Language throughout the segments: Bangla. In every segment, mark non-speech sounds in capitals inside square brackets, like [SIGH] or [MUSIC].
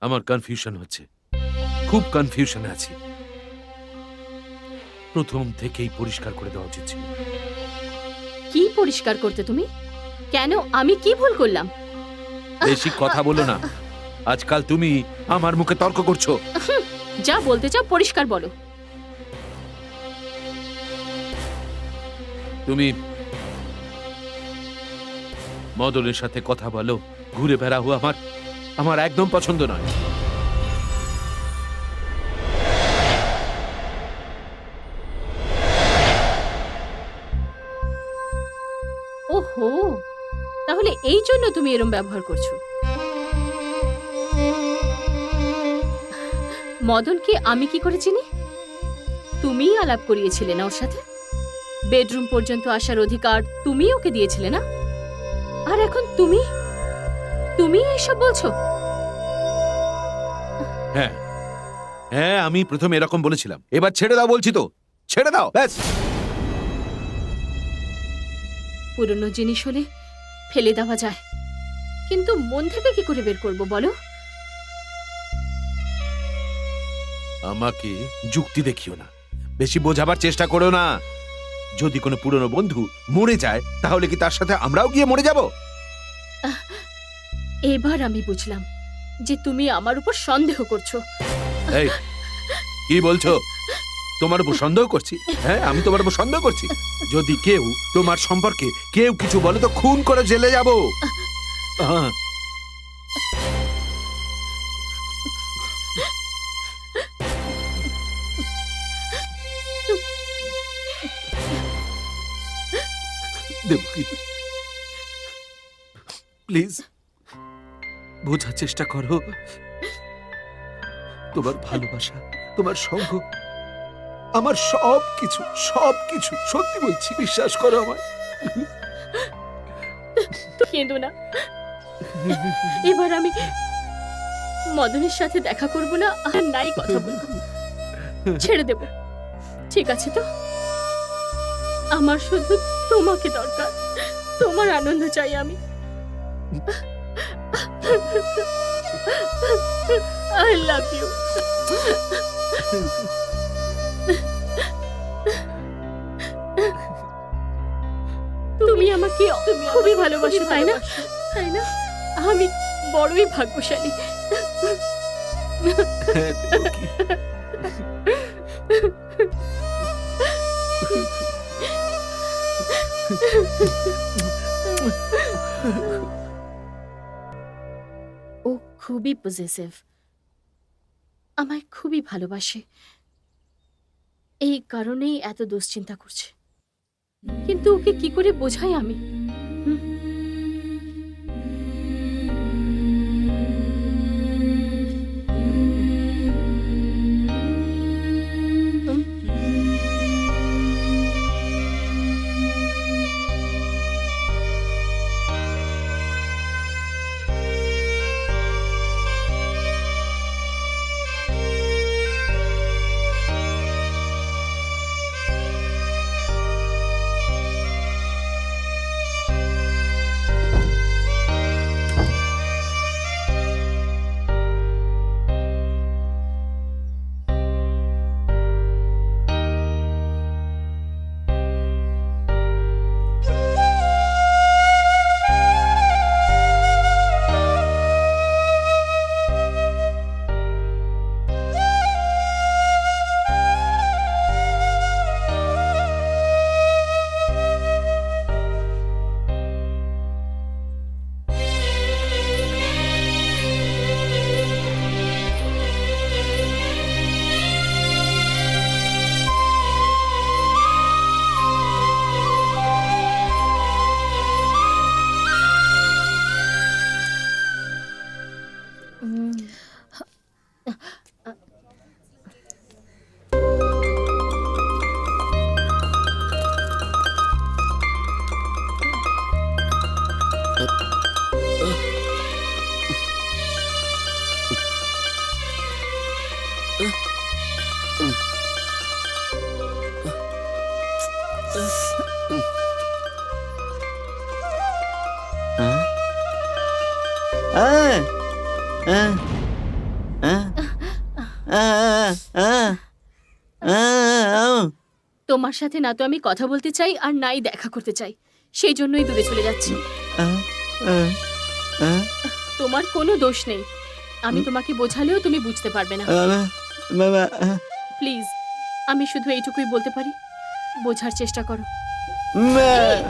আমার কনফিউশন হচ্ছে। খুব কনফিউশনে আছি। প্রথম থেকেই পরিষ্কার করে দেওয়া উচিত ছিল। কি পরিষ্কার করতে তুমি? কেন? আমি কি ভুল করলাম? বেশি কথা বলো না। আজকাল তুমি আমার মুখে তর্ক করছ। যা বলতে চাও পরিষ্কার বলো। তুমি মদনের সাথে কথা বলো ঘুরে বেড়াও আমার। আমার একদম পছন্দ নয়। ওহো, তাহলে এই জন্য তুমি এরম ব্যবহার করছ। মদনকে আমি কি করে চিনি? তুমিই আলাপ করিয়েছিলে না ওর সাথে? বেডরুম পর্যন্ত আসার অধিকার তুমি ওকে দিয়েছিলে না? আর এখন তুমি? তুমি এইসব বলছো? হ্যাঁ। হ্যাঁ আমি প্রথমে এরকম বলেছিলাম। এবার ছেড়ে দাও বলছি তো। ছেড়ে দাও ব্যাস। পুরনো জিনিস হলে ফেলে দেওয়া যায়। কিন্তু মন থেকে কি করে বের করব বলো? আমাকে যুক্তি দেখিও না। বেশি বোঝাবার চেষ্টা করো না। যদি কোনো পুরনো বন্ধু মরে যায় তাহলে কি তার সাথে আমরাও গিয়ে মরে যাব? এবার আমি বুঝলাম। যে তুমি আমার উপর সন্দেহ করছ। কি বলছো? তোমার উপর সন্দেহ করছি? হ্যাঁ আমি তোমার উপর সন্দেহ করছি। যদি কেউ তোমার সম্পর্কে কেউ কিছু বলে, তো খুন করে জেলে যাব। দেবকী প্লিজ বোঝার চেষ্টা করো। তোমার ভালোবাসা, তোমার সঙ্গ, আমার সব কিছু সব কিছু সত্যি বলছি, বিশ্বাস করো আমায়। কেঁদো না। এবার আমি মদনের সাথে দেখা করব না, আর নাই কথা বলব। ছেড়ে দেব। ঠিক আছে তো? আমার শুধু তোমাকে দরকার। তোমার আনন্দ চাই আমি। আই লাভ ইউ তুমি আমাকে খুবই ভালোবাসো তাই না? তাই না? আমি বড়ই ভাগ্যশালী। দেবকী, [LAUGHS] ও [LAUGHS] খুবই পজেসিভ আমায় খুবই ভালোবাসে। এই কারণেই এত দুশ্চিন্তা করছে। কিন্তু ওকে কি করে বোঝাই আমি? তোমার সাথে না তো আমি কথা বলতে চাই আর নাই দেখা করতে চাই সেই জন্যই দূরে চলে যাচ্ছি তোমার কোনো দোষ নেই আমি তোমাকে বোঝালেও তুমি বুঝতে পারবে না প্লিজ আমি শুধু এইটুকুই বলতে পারি বোঝার চেষ্টা করো।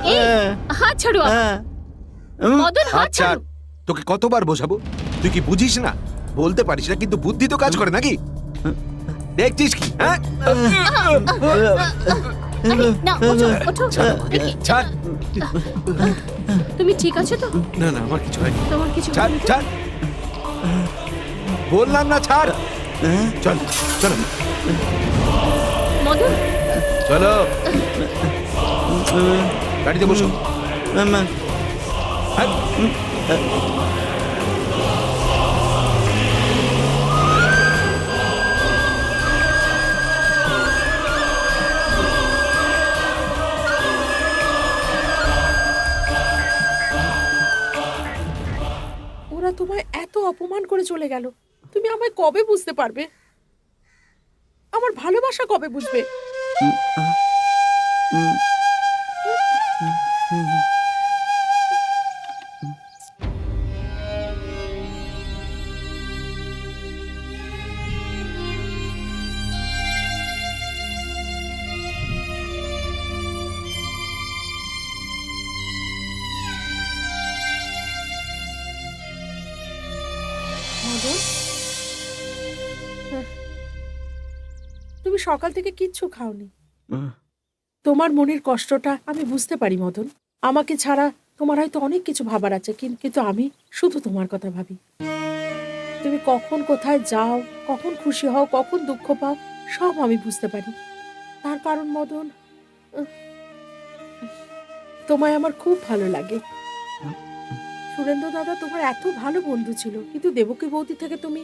এই, হাত ছাড়ো উম, মদন হাত আচ্ছা ছাড়ো। তোকে কতবার বোঝাবো? তুই কি বুঝিস না? বলতে পারিস না কিন্তু বুদ্ধি তো কাজ করে নাকি? দেখছিস কি হ্যাঁ? তুমি ঠিক আছো তো? না না আমার কিছু হয়নি। তোমার কিছু ছাড় ছাড়। বললাম না ছাড়। চল চলো। মদন চলো। গাড়িতে বসো। ওরা তোমায় এত অপমান করে চলে গেল। তুমি আমায় কবে বুঝতে পারবে? আমার ভালোবাসা কবে বুঝবে? 嗯啊嗯。嗯嗯嗯 তুমি সকাল থেকে কিচ্ছু খাওনি। তোমার মনের কষ্টটা আমি বুঝতে পারি মদন। আমাকে ছাড়া তোমার হয়তো অনেক কিছু ভাবার আছে কিন্তু আমি শুধু তোমার কথা ভাবি। তুমি কখন কোথায় যাও কখন খুশি হও কখন দুঃখ পাও সব আমি বুঝতে পারি। তার কারণ মদন তোমায় আমার খুব ভালো লাগে। সুরেন্দ্র দাদা তোমার এত ভালো বন্ধু ছিল কিন্তু দেবকী বৌদি থেকে তুমি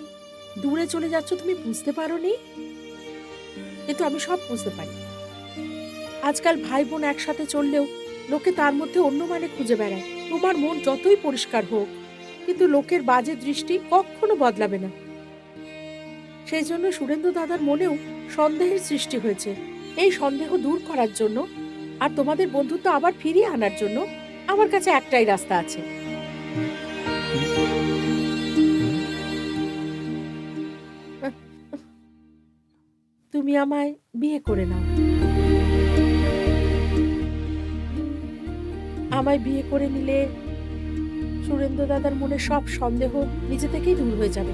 দূরে চলে যাচ্ছ তুমি বুঝতে পারোনি? কিন্তু আমি সব বুঝতে পারি। আজকাল ভাই বোন একসাথে চললেও লোকে তার মধ্যে অন্য মানে খুঁজে বেড়ায়। তোমার মন যতই পরিষ্কার হোক, কিন্তু লোকের বাজে দৃষ্টি কখনো বদলাবে না। সেই জন্য সুরেন্দ্র দাদার মনেও সন্দেহের সৃষ্টি হয়েছে। এই সন্দেহ দূর করার জন্য আর তোমাদের বন্ধুত্ব আবার ফিরিয়ে আনার জন্য আমার কাছে একটাই রাস্তা আছে। তুমি আমায় বিয়ে করে নাও। আমায় বিয়ে করে নিলে সুরেন্দ্র দাদার মনে সব সন্দেহ নিজে থেকেই দূর হয়ে যাবে।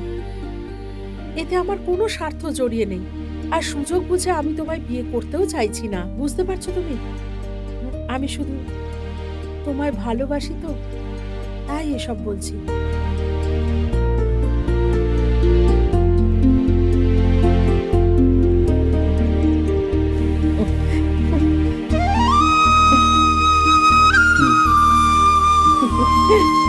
এতে আমার কোনো স্বার্থ জড়িয়ে নেই। আর সুযোগ বুঝে আমি তোমায় বিয়ে করতেও চাইছি না। বুঝতে পারছ তুমি? আমি শুধু তোমায় ভালোবাসি তো, তাই এসব বলছি। Hmm. [LAUGHS]